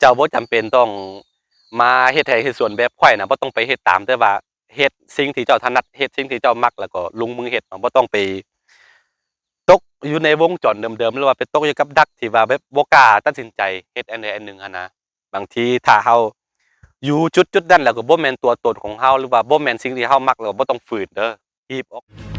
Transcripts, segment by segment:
เจ้าบ่จำเป็นต้องมาเฮ็ดให้เฮ็ดสวนแบบข่อยนะบ่ต้องไปเฮ็ดตามแต่ว่าเฮ็ดสิ่งที่เจ้าถนัดเฮ็ดสิ่งที่เจ้ามักแล้วก็ลงมือเฮ็ดเนาะบ่ต้องไป ตกอยู่ในวงจรเดิมๆหรือว่าไปตกอยู่กับดักที่ว่าแบบบ่กล้าตัดสินใจเฮ็ดอันใดอันหนึ่งหันนะบางทีถ้าเฮาอยู่จุดจุดๆนั้นแล้วก็บ่แม่นตัวตนของเฮาหรือว่าบ่แม่นสิ่งที่เฮามักแล้วก็บ่ต้องฝืนเด้อฮีบออก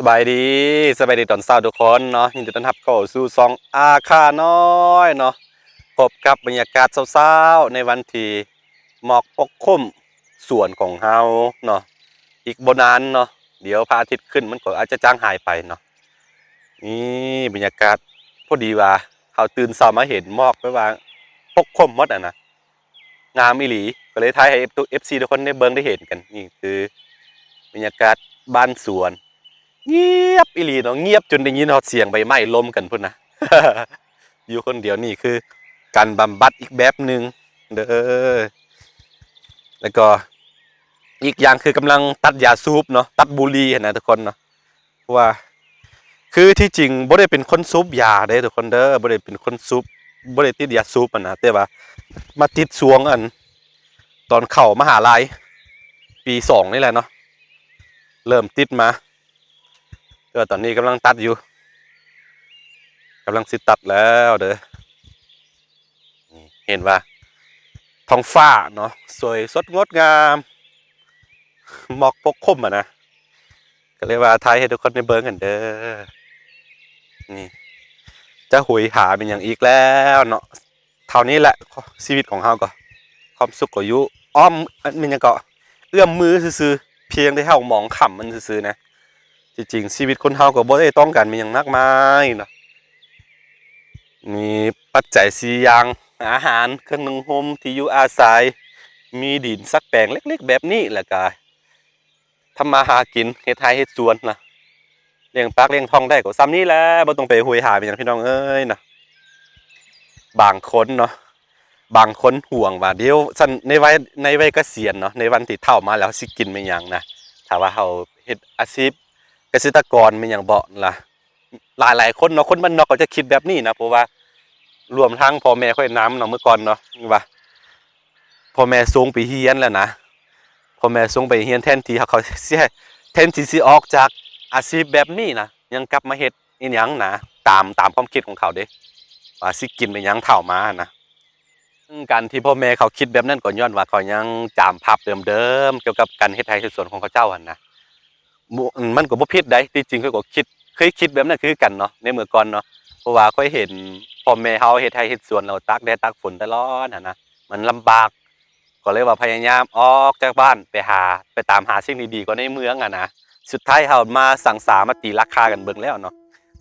สบายดีสบายดีตอนเช้าทุกคนเนาะยินดีต้อนรับเข้าสู่ซองอาคาน้อยเนาะพบกับบรรยากาศเช้าๆในวันที่หมอกปกคลุมสวนของเฮาเนาะอีกบนานเนาะเดี๋ยวพระอาทิตย์ขึ้นมันก็อาจจะจางหายไปเนาะนี่บรรยากาศพอดีว่าเฮาตื่นเช้ามาเห็นหมอกไปว่าปกคลุมหมดอะนะงามอีหลีก็เลยทายให้ FC ทุกคนได้เบิ่งได้เห็นกันนี่คือบรรยากาศบ้านสวน เงียบอีหลีเนาะเงียบจนได้ยินเฮาเสียงใบไม้ล้มกันพุ่นนะอยู่คนเดียวนี่คือ การบำบัดอีกแบบหนึ่งเด้อแล้วก็อีกอย่างคือกำลังตัดยาสูบเนาะตัดบุหรี่นะทุกคนเนาะเพราะว่าคือที่จริงบ่ได้เป็นคนสูบยาเด้ทุกคนเด้อบ่ได้เป็นคนสูบบ่ได้ติดยาสูบอะนะแต่ว่ามาติดสวงอัน ตอนเข้ามหาลัยปีสองนี่แหละเนาะเริ่มติดมา ก็ตอนนี้กำลังตัดอยู่กำลังสิตัดแล้วเด้อเห็นว่าท้องฟ้าเนาะสวยสดงดงามหมอกปกคลุมอะนะก็เลยกว่าทายให้ทุกคนได้เบิ่งกันเด้อนี่จะหุยหาเป็นอย่างอีกแล้วเนาะเท่านี้แหละชีวิตของเฮาก็ความสุขก็อยู่อ้อมมันยังก็เอื้อมมือซื่อเพียงได้เฮามองขำมันซื่อนะ จริงๆชีวิตคนเฮาก็บ่ได้ต้องการมีหยังมากมายเนาะมีปัจจัยสี่อย่างอาหารเครื่องนึ่งห่มที่อยู่อาศัย มีดินสักแปลงเล็ก ๆ แบบนี้แล้วก็ทำมาหากินเฮ็ดไร่เฮ็ดสวนนะเลี้ยงปากเลี้ยงท้องได้ก็ซ้ำนี้แหละบ่ต้องไปหุยหาเป็นหยังพี่น้องเอ้ยนะบางคนเนาะบางคนห่วงว่าเดี๋ยวซั่นในวัยในวัยเกษียณเนาะในวันที่เฒ่ามาแล้วสิกินเป็นหยังนะถ้าว่าเฮาเฮ็ดอาชีพ กษตรกรเป็นอย่างเบาะล่ะ หลายหลายคนเนาะคนบ้านนอกก็จะคิดแบบนี้นะเพราะว่ารวมทั้งพ่อแม่ค่อยน้ำเนาะเมื่อก่อนเนาะนี่ว่าพ่อแม่ส่งไปเฮียนแล้วนะพ่อแม่ส่งไปเฮียนแทนที่เขาสิให้แทนที่สิออกจากอาชีพแบบนี้นะยังกลับมาเฮ็ดอีหยังนะตามตามความคิดของเขาเด้ว่าสิกินไปยังเท่ามานะซึ่งการที่พ่อแม่เขาคิดแบบนั้นก็ย้อนว่าเขายังจามภาพเดิมๆเกี่ยวกับการเฮ็ดไร่สวนของเขาเจ้าหันนะ มมันก็บ่ผิดได้ที่จริงเขาก็คิดเคยคิดแบบนั้นคือกันเนาะในเมื่อก่อนเนาะเพราะว่าค่อยเห็นพ่อแม่เฮาเฮ็ดไร่เฮ็ดสวนแล้วตากแดดตากฝนตลอดหั่นนะมันลำบากก็เลยว่าพยายามออกจากบ้านไปหาไปตามหาสิ่งดีๆกว่าในเมืองอะนะสุดท้ายเฮามาสั่งสามาตีราคากันเบิ่งแล้วเนาะ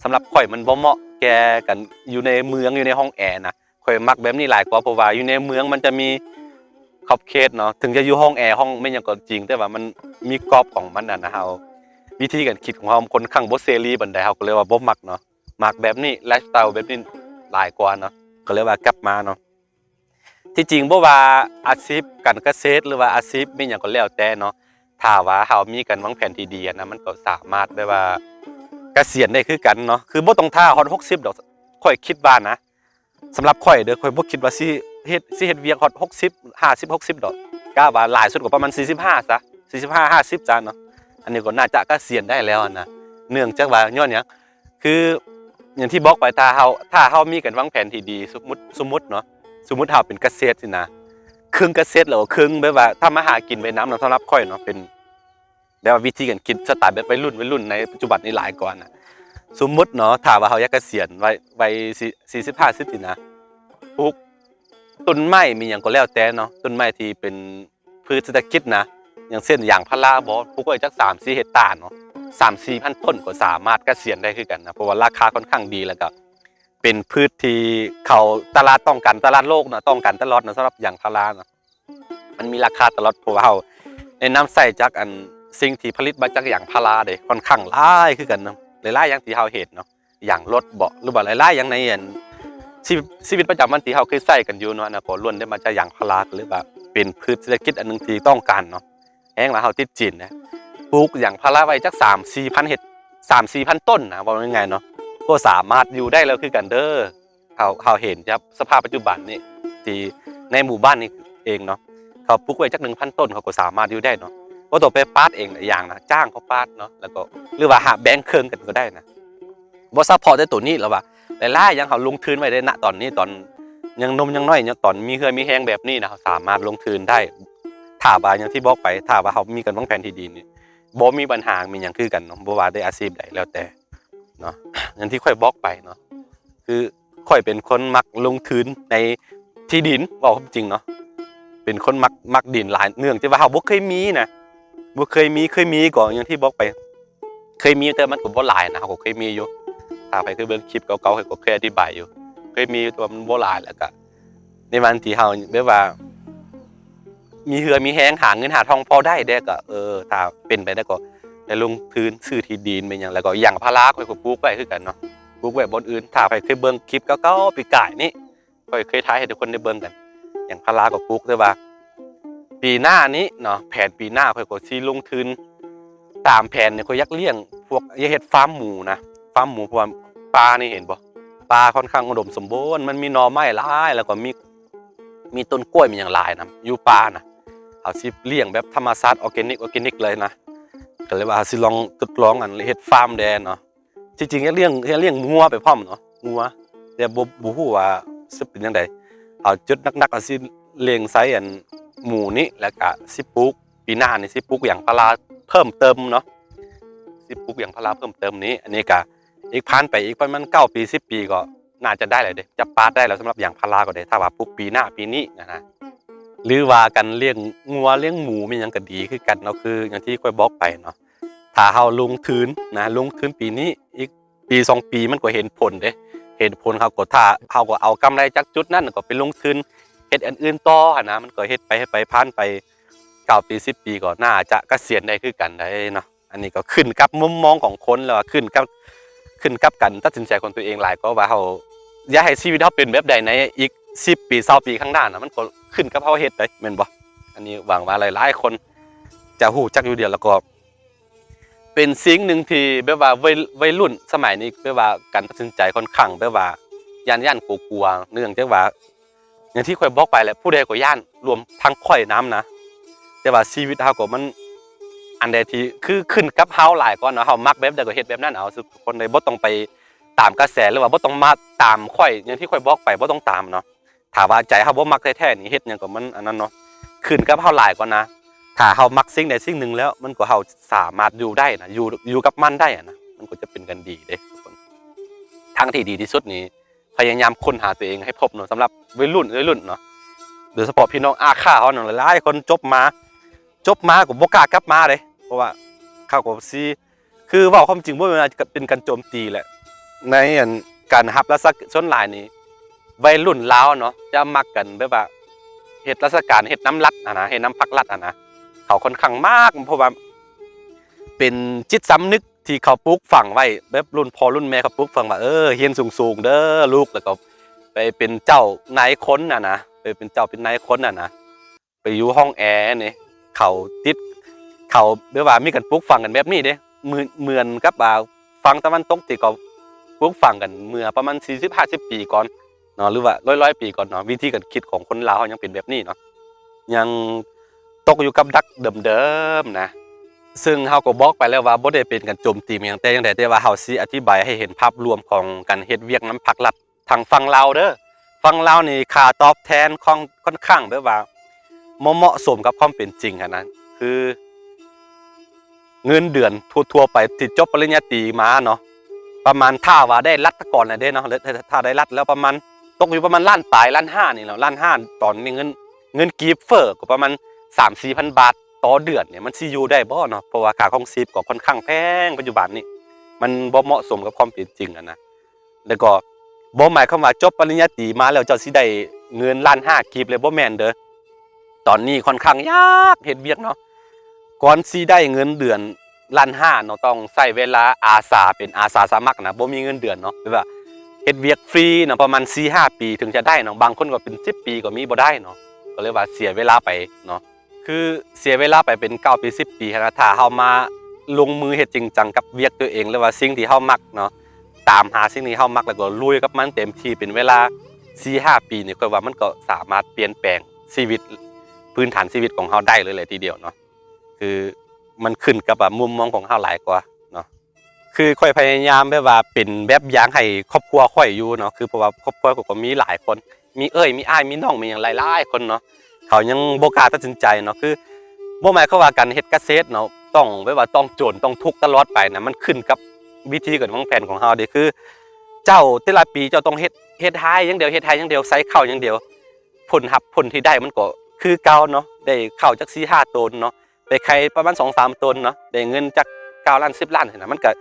สำหรับข่อยมันบ่เหมาะแก่กันอยู่ในเมืองอยู่ในห้องแอร์นะข่อยมักแบบนี้หลายกว่าเพราะว่าอยู่ในเมืองมันจะมีขอบเขตเนาะถึงจะอยู่ห้องแอร์ห้องไม่หยังก็จริง แต่ว่ามันมีกรอบของมันน่ะนะเฮา วิธีการคิดของเราคนข้างบ่เสรีบันไดเฮาก็เลยว่าบ่มักเนาะมักแบบนี้ไลฟ์สไตล์แบบนี้หลายกว่าเนาะก็เลยว่ากลับมาเนาะที่จริงบ่ว่าอาชีพการเกษตรหรือว่าอาชีพมีหยังก็แล้วแต่เนาะถ้าว่าเฮามีการวางแผนที่ดีนะมันก็สามารถแบบว่าเกษียณได้คือกันเนาะคือบ่ต้องท่าฮอด60ดอกค่อยคิดว่านะสำหรับข่อยเด้อข่อยบ่คิดว่าสิเฮ็ดสิเฮ็ดเวียกฮอด60 50 60ดอกกล้าว่าหลายสุดก็ประมาณ45ซะ45 50จ้าเนาะ อันนี้ก็น่าจะเกษียณได้แล้วนะเนื่องจากว่าย้อนหยังคืออย่างที่บอกไปถ้าเฮาถ้าเฮามีกันวางแผนที่ดีสมมติสมมติเนาะสมมติเฮาเป็นเกษตรสินะครึ่งเกษตรแล้วครึ่งแบบว่าถ้ามาหากินไปน้ำเนาะสำหรับค่อยเนาะเป็นแบบว่าวิธีการคิดสไตล์แบบวัยรุ่นวัยรุ่นในปัจจุบันนี้หลายกว่านนะสมมุติเนาะถ้าว่าเฮาอยากเกษียณไวัยวัย45 10สินะปลูกต้นไม้มีหยังก็แล้วแต่เนาะต้นไม้ที่เป็นพืชเศรษฐกิจนะ อย่างเช่นอย่างพาราบอปลูกไว้จักสามสี่เฮกตาร์เนาะสามสี่พันต้นก็สามารถเกษียณได้คือกันนะเพราะว่าราคาค่อนข้างดีแล้วก็เป็นพืชที่เขาตลาดต้องการตลาดโลกเนาะต้องการตลอดนะสำหรับอย่างพาราเนาะมันมีราคาตลอดเพราะว่าเราในน้ำใส่จากอันสิ่งที่ผลิตมาจากอย่างพาราเด้ค่อนข้างหลายคือกันเนาะหลายๆอย่างที่เราเห็นเนาะอย่างรถเบาะหรือว่าหลายๆอย่างในอันชีวิตประจำวันที่เราเคยใส่กันอยู่เนาะนะก็ล้วนได้มาจากอย่างพาราหรือว่าเป็นพืชเศรษฐกิจอันหนึ่งที่ต้องการเนาะ แห้งแล้วเราติดจีนนะปลูกอย่างพาราไว้จักสามสี่พันเห็ดสามสี่พันต้นนะว่ายังไงเนาะก็สามารถอยู่ได้แล้วคือกันเด้อเขาเขาเห็นครับสภาพปัจจุบันนี่ที่ในหมู่บ้านนี่เองเนาะเขาปลูกไว้จักหนึ่งพันต้นเขาก็สามารถอยู่ได้เนาะก็ตัวไปปาดเองหลายอย่างนะจ้างเขาปาดเนาะแล้วก็หรือว่าหาแบงค์เครื่องกันก็ได้นะบ่ซัพพอร์ตได้ตัวนี้แล้วว่าหลายๆอย่างเขาลงทุนไว้ได้ณตอนนี้ตอนยังนมยังน้อยยังตอนมีเฮือมีแห้งแบบนี้นะเขาสามารถลงทุนได้ ถ้าว่าอย่างที่บอกไปถ้าว่าเขามีกันวางแผนที่ดีนี่บ่มีปัญหามีหยังคือกันเนาะบ่ว่าได้อาชีพใดแล้วแต่เนาะอย่างที่ค่อยบอกไปเนาะคือค่อยเป็นคนมักลงทุนในที่ดินบอกความจริงเนาะเป็นคนมักมักดินหลายเนื่องจากว่าเฮาบ่เคยมีนะบ่เคยมีเคยมีก่อนอย่างที่บอกไป เคยมีแต่มันก็บ่หลายนะเฮาก็เคยมีอยู่ถ้าไปเคยเบิ่งคลิปเก่าๆเขาก็เคยอธิบายอยู่ เคยมีแตัวมันบ่หลายแล้วก็ในวันที่เฮาแบบว่า มีเหือมีแห้งหาเงินหาทองพอได้ได้ก็เออถ้าเป็นไปได้ก็ได้ลงทุนซื้อที่ดินเป็นอย่างแล้วก็อย่างพาราคอยก็ปลูกไว้คือกันเนาะปลูกไว้บนอื่นถ้าไปเคยเบิ่งคลิปเก่าๆปีก่ายนี่ค่อยเคยถ่ายให้ทุกคนได้เบิ่งกัน อย่างพาราก็ปลูกแต่ว่า ปีหน้านี้เนาะแผนปีหน้าค่อยก็สิลงทุนตามแผนเนี่ยค่อยยักเลี้ยง พวกยาเฮ็ดฟาร์มหมูนะฟาร์มหมูเพราะว่าปลานี่เห็นบ่ปลาค่อนข้างอุดมสมบูรณ์มันมีหน่อไม้หลายแล้วก็มีมีต้นกล้วยมีอย่างหลายนะอยู่ป่านะ อาสิเลี้ยงแบบธรรมชาติออร์แกนิกออร์แกนิกเลยนะก็เลยว่าสิลองทดลองอันเฮ็ดฟาร์มแดนเนาะจริงๆก็เลี้ยงเลี้ยงงัวไปพร้อมเนาะงัวแต่บ่บ่ฮู้ว่าสิเป็นจังไดเอาจุดนักๆเอาสิเลี้ยงไสอันหมูนี้แล้วก็สิปลูกปีหน้านี่สิปลูกอย่างพาราเพิ่มเติมเนาะสิปลูกอย่างพาราเพิ่มเติมนี้ อันนี้ก็อีกผ่านไปอีกประมาณ9ปี10ปีก็น่าจะได้แล้วเด้จะปาดได้แล้วสำหรับอย่างพาราก็ได้ถ้าว่าปลูกปีหน้าปีนี้นะนะ หรือว่ากันเลี้ยงงัวเลี้ยงหมูมันยังก็ดีคือกันเนาะคือ อย่างที่ค่อยบอกไปเนาะถ้าเฮาลงทุนนะลงทุนปีนี้อีกปีสองปีมันก็เห็นผลเด้เห็นผลเขาก็ถ้าเฮาก็เอากำไรจากจุดนั้นก็ไปลงทุนเฮ็ดอันอื่นต่อนะมันก็เฮ็ดไปเฮ็ดไปผ่านไปเก้าปีสิบปีก็น่าจะเกษียณได้คือกันได้เนาะอันนี้ก็ขึ้นกับมุมมองของคนแล้วว่าขึ้นกับขึ้นกับกันตัดสินใจของตัวเองหลายก็ว่าเฮาอยากให้ชีวิตเฮาเป็นแบบใดในอีก 10ปี20ปีข้างหน้านะมันก็ขึ้นกับเฮาเฮ็ดได้แม่นบ่อันนี้หวังว่าหลายๆคนจะฮู้จักอยู่เดียวแล้วก็ เป็นสิ่งหนึ่งที่แบบว่าวัยวัยรุ่นสมัยนี้แบบว่าการตัดสินใจค่อนข้างแบบว่าย่านย่านกลัวๆเนื่องจากว่า อย่างที่ค่อยบอกไปแหละผู้ใดก็ย่านรวมทั้งข่อยน้ำนะ แต่ว่าชีวิตเฮาก็มันอันใดที่คือขึ้นกับเฮาหลายก่อนเนาะเฮามักแบบใดก็เฮ็ดแบบนั้นเอาสุดคนใดบ่ต้องไปตามกระแสหรือว่าบ่ต้องมาตามข่อยอย่างที่ข่อยบอกไปบ่ต้องตามเนาะ ถ้าว่าใจเฮาบ่มักแท้ๆนี่เฮ็ดหยังก็มันอันนั้นเนาะขึ้นกับเฮาหลายกว่านะถ้าเฮามักสิ่งใดสิ่งหนึ่งแล้ว มันก็เฮาสามารถอยู่ได้นะอยู่อยู่กับมันได้อะนะมันก็จะเป็นกันดีเด้ทุกคนทางที่ดีที่สุดนี่พยายามค้นหาตัวเองให้พบเนาะสำหรับวัยรุ่นวัยรุ่นเนาะโดยเฉพาะพี่น้องอาค่าเฮาเนาะหลายคนจบมา จบมาก็บ่กล้ากลับมาเลยเพราะว่าเขาก็สิคือว้าความจริงบ่แม่นว่าจะเป็นการโจมตีแหละในอันการรับราชการส่วนหลายนี่ วัยรุ่นลาวเนาะจะมักกันแบบว่าเฮ็ดราชการเฮ็ดน้ำรัดอะนะเฮ็ดน้ำพักรัดอะนะเขาค่อนข้างมากเพราะว่าเป็นจิตสำนึกที่เขาปลูกฝังไว้แบบรุ่นพ่อรุ่นแม่เขาปลูกฝังว่าเออเฮียนสูงๆเด้อลูกแล้วก็ไปเป็นเจ้านายคนน่ะนะไปเป็นเจ้าเป็นนายคนน่ะนะไปอยู่ห้องแอร์นี่เขาติดเขาแบบว่ามีกันปลูกฝังกันแบบนี้เด้เหมือนเหมือนกับว่าฟังตะวันตกที่เขาปลูกฝังกันเมื่อประมาณ40 50ปีก่อน เนาะหรือว่าร้อยร้อยปีก่อนเนาะวิธีการคิดของคนลาวยังเป็นแบบนี้เนาะยังตกอยู่กับดักเดิมๆนะ ซึ่งเฮาก็บอกไปแล้วว่าบ่ได้เป็นการโจมตีมันอย่างแต่อย่างใดแต่ว่าเฮาสิอธิบายให้เห็นภาพรวมของการเฮ็ดเวียกน้ำพักรัฐทางฝั่งลาวเด้อฝั่งลาวนี่ค่าตอบแทนของค่อนข้างแบบว่าเหมาะสมกับความเป็นจริงอะนะคือเงินเดือนทั่วๆไปที่จบปริญญาตรีมาเนาะประมาณถ้าว่าได้รัฐก่อนนะเด้เนาะถ้าถ้าได้รัฐแล้วประมาณ ตกอยู่ประมาณล้านปลายล้านห้านี่เนาะล้านห้าตอนนี้เงินเงินกีบเฟอร์ก็ประมาณสามสี่พันบาทต่อเดือนเนี่ยมันสิอยู่ได้บ่เนาะเพราะว่าค่าครองชีพก็ค่อนข้างแพงปัจจุบันนี้มันบ่เหมาะสมกับความเป็นจริงอะนะแล้วก็บ่หมายความว่าจบปริญญาตรีมาแล้วเจ้าสิได้เงินล้านห้ากีบเลยบ่แม่นเด้อตอนนี้ค่อนข้างยากเฮ็ดเวียกเนาะก่อนสิได้เงินเดือนล้านห้าเนาะต้องใช้เวลาอาสาเป็นอาสาสมัครนะบ่มีเงินเดือนเนาะแบบว่า เฮ็ดเวียกฟรีเนาะประมาณ4-5ปีถึงจะได้เนาะบางคนก็เป็น10ปีก็มีบ่ได้เนาะก็เลยว่าเสียเวลาไปเนาะคือเสียเวลาไปเป็น9ปี10ปีหั้นนะถ้าเฮามาลงมือเฮ็ดจริงจังกับเวียกตัวเองหรือว่าสิ่งที่เฮามักเนาะตามหาสิ่งที่เฮามักแล้วก็ลุยกับมันเต็มที่เป็นเวลา4-5ปีนี่ก็ว่ามันก็สามารถเปลี่ยนแปลงชีวิตพื้นฐานชีวิตของเฮาได้เลยเลยทีเดียวเนาะคือมันขึ้นกับแบบมุมมองของเฮาหลายกว่า คือค่อยพยายามแบบว่าเป็นแบบอย่างให้ครอบครัวค่อยอยู่เนาะคือเพราะว่าครอบครัวก็มีหลายคน มีเอ้ยมีอ้ายมีน้องมีหยังหลายๆคนเนาะเขายังบ่กล้าตัดสินใจเนาะคือบ่หมายควาว่าการเฮ็ดเกษตรเนาะต้องแบบว่าต้องโจรต้องทุกข์ตลอดไปนะมันขึ้นกับวิธีการวางแผนของเฮาเด้คือ เจ้าแต่ละปีเจ้าต้องเฮ็ดเฮ็ดไฮอย่างเดียวเฮ็ดไฮอย่างเดียวใส่ข้าวอย่างเดียวผลหับผลที่ได้มันก็คือเก่าเนาะได้ข้าวจัก4 5ตนเนาะได้ไข่ประมาณ2 3ตนเนาะได้เงินจัก9ล้าน10ล้านนะมันก็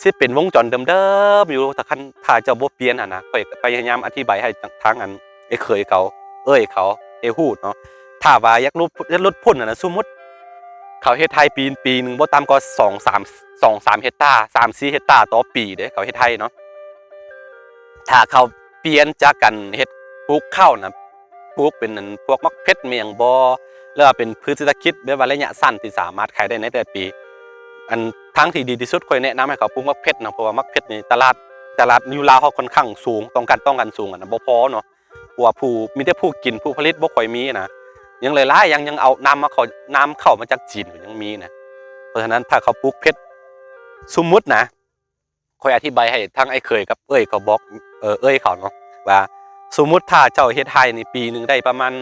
สิเป็นวงจรเดิมๆอยู่ถ้าคันถ้าเจ้าบ่เปลี่ยนอะนะข้อยก็พยายามอธิบายให้ทางอันไอ้เคยเขา เอ้ยเขาไอ้ฮู้เนาะถ้าว่าอยากลดลดพ่นอะนะสมมุติเขาเฮ็ดไทยปีปีหนึงบ่ต่ำกว่า2 3 2 3เฮกตาร์3 4เฮกตาร์ต่อปีเด้เขาเฮ็ดไทยเนาะถ้าเขาเปลี่ยนจากกันเฮ็ดปลูกข้าวนะปลูกเป็นนั่นพวกมักเพชรเมียงบอหรือว่าเป็นพืชเศรษฐกิจแบบว่าระยะสั้นที่สามารถขายได้ในแต่ละปี อันทางที่ดีที่สุดค่อยแนะนำให้เขาปลูกมักเพชรนะเพราะว่ามักเพชรนี่ตลาดตลาดอยู่ลาวเขาค่อนข้างสูงต้องการต้องการสูงอะนะบ่พอเนาะเพราะว่าผู้มีแต่ผู้กินผู้ผลิตบ่ค่อยมีนะยังหลายๆยังยังเอาน้ำมาเขาน้ำเข้ามาจากจีนก็ยังมีนะเพราะฉะนั้นถ้าเขาปลูกเพชรสมมุตินะค่อยอธิบายให้ทั้งไอ้เคยกับเอ้ยเขาบอกเออเอ้ยเขาเนาะว่าสมมุติถ้าเจ้าเฮ็ดไร่นี่ปีหนึ่งได้ประมาณ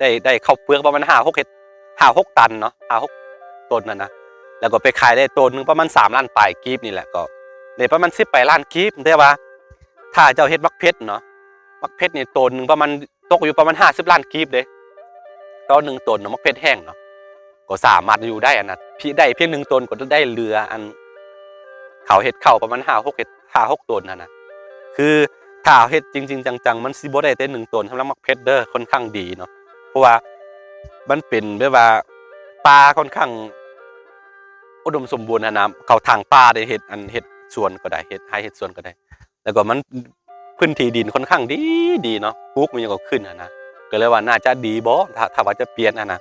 ได้ได้ข้าวเปลือกประมาณ5 6เฮ็ด5 6ตันเนาะ5 6ต้นน่ะนะ แล้วก็ไปขายได้ต้นหนึ่งประมาณ3ล้านปลายกีบนี่แหละก็ได้ประมาณ10ไปล้านกีบแต่ว่า ถ้าเจ้าเฮ็ดมักเพชรเนาะมักเพชรนี่ต้นหนึ่งประมาณตกอยู่ประมาณ50ล้านกีบเด้ต่อหนึ่งต้นเนาะมักเพชรแห้งเนาะก็สามารถอยู่ได้อันนะพี่ได้เพียงหนึ่งต้นก็ได้เรืออันเขาเห็ดเข่าประมาณห้าหกเห็ดห้าหกตนนะนะคือถ้าเห็ดจริง ๆ จังๆ มันสิบ่ได้แต่หนึ่งตนสำหรับมักเพชรเด้อค่อนข้างดีเนาะเพราะว่ามันเป็นแบบว่าปลาค่อนข้าง อุดมสมบูรณ์นะนะเขาทางป่าได้เห็ดอันเห็ดสวนก็ได้เห็ดให้เห็ดสวนก็ได้ แล้วก็มันพื้นที่ดินค่อนข้างดีดีเนาะปลูกมันยังก็ขึ้นนะก็เลยว่าน่าจะดีบ่ถ้าถ้าว่าจะเปลี่ยนอะนะ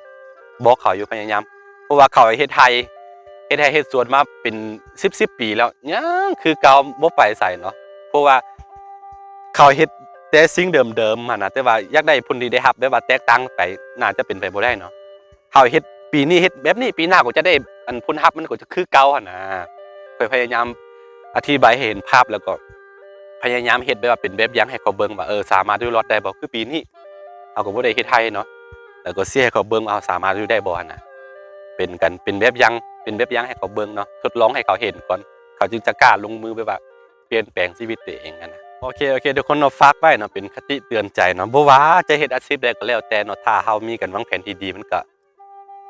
บอกเขาอยู่พยายามเพราะว่าเขาเฮ็ดไทยเฮ็ดให้เฮ็ดสวนมาเป็นสิบสิบปีแล้วยังคือเก่าบ่ไปใส่เนาะเพราะว่าเขาเฮ็ดแต่สิ่งเดิมๆหั่นะแต่ว่าอยากได้ผลที่ได้รับแบบว่าแตกต่างไปน่าจะเป็นไปบ่ได้เนาะเขาเฮ็ด ปีนี้เฮ็ดแบบนี้ปีหน้าก็จะได้อันผลลัพมันก็จะคือเก่าหั่นน่ะข้อยพยายามอธิบายให้เห็นภาพแล้วก็ พยายามเฮ็ดแบบว่าเป็นแบบย่างให้เขาเบิ่งว่าเออสามารถอยู่รอดได้บ่คือปีนี้เขาก็บ่ได้เฮ็ดไทยเนาะแล้วก็เสียให้เขาเบิ่งว่าเอาสามารถอยู่ได้บ่หั่นน่ะเป็นกันเป็นแบบยังเป็นแบบยังให้เขาเบิ่งเนาะทดลองให้เขาเห็นก่อน เขาจึงจะกล้าลงมือไปแบบเปลี่ยนแปลงชีวิตตัวเองกันนะโอเคโอเคทุกคนเนาะฝากไว้เนาะเป็นคติเตือนใจเนาะบ่ว่าจะเฮ็ดอาชีพใดก็แล้วแต่เนาะถ้าเฮามีกันวางแผนที่ดีมันก็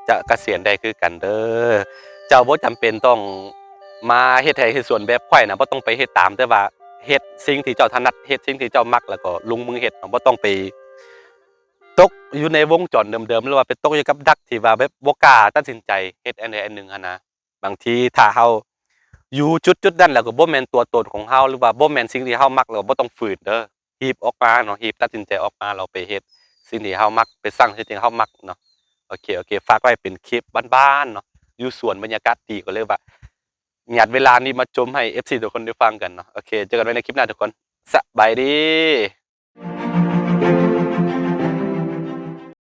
จะเกษียณได้คือกันเด้อเจ้าบ่จำเป็นต้องมาเฮ็ดให้เฮ็ดสวนแบบไข่นะบ่ต้องไปเฮ็ดตามแต่ว่าเฮ็ดสิ่งที่เจ้าถนัดเฮ็ดสิ่งที่เจ้ามักแล้วก็ลงมือเฮ็ดเนาะบ่ต้องไปตกอยู่ในวงจรเดิมๆหรือว่าไปตกอยู่กับดักที่ว่าแบบบ่กล้าตัดสินใจเฮ็ดอันใดอันหนึ่งหันนะบางทีถ้าเฮาอยู่จุดจุดๆนั้นแล้วก็บ่แม่นตัวตนของเฮาหรือว่าบ่แม่นสิ่งที่เฮามักแล้วบ่ต้องฝืนเด้อฮีบออกมาเนาะฮีบตัดสินใจออกมาเราไปเฮ็ดสิ่งที่เฮามักไปสร้างสิ่งที่เฮามักเนาะ โอเคโอเคฝากไว้เป็นคลิปบ้านๆเนาะอยู่สวนบรรยากาศดีก็เลยว่าหยัดเวลานี้มาชมให้เอฟซีทุกคนได้ฟังกันเนาะโอเคเจอกันไว้ในคลิปหน้าทุกคนสบายดี